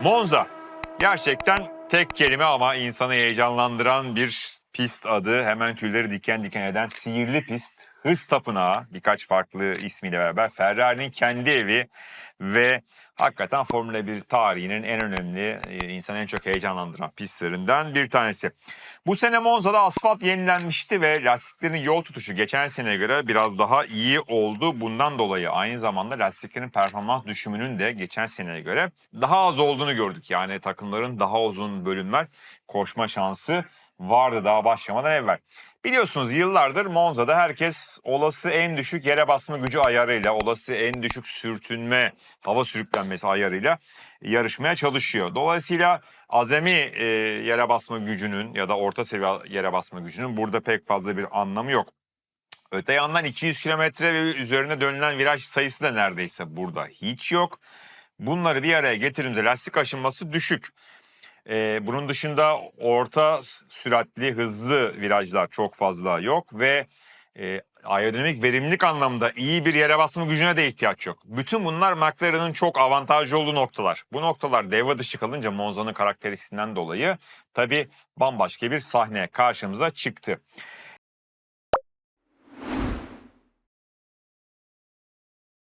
Monza. Gerçekten tek kelime ama insanı heyecanlandıran bir pist adı. Hemen tüyleri diken diken eden sihirli pist. Hız tapınağı birkaç farklı ismiyle beraber Ferrari'nin kendi evi ve hakikaten Formula 1 tarihinin en önemli e, insanı en çok heyecanlandıran pistlerinden bir tanesi. Bu sene Monza'da asfalt yenilenmişti ve lastiklerin yol tutuşu geçen seneye göre biraz daha iyi oldu. Bundan dolayı aynı zamanda lastiklerin performans düşümünün de geçen seneye göre daha az olduğunu gördük. Yani takımların daha uzun bölümler koşma şansı vardı daha başlamadan evvel. Biliyorsunuz yıllardır Monza'da herkes olası en düşük yere basma gücü ayarıyla, olası en düşük sürtünme, hava sürüklenmesi ayarıyla yarışmaya çalışıyor. Dolayısıyla azami e, yere basma gücünün ya da orta seviye yere basma gücünün burada pek fazla bir anlamı yok. Öte yandan 200 kilometre ve üzerine dönülen viraj sayısı da neredeyse burada hiç yok. Bunları bir araya getirince lastik aşınması düşük. Ee, bunun dışında orta süratli hızlı virajlar çok fazla yok ve e, aerodinamik verimlilik anlamda iyi bir yere basma gücüne de ihtiyaç yok. Bütün bunlar McLaren'ın çok avantajlı olduğu noktalar. Bu noktalar devre dışı kalınca Monza'nın karakteristiğinden dolayı tabii bambaşka bir sahne karşımıza çıktı.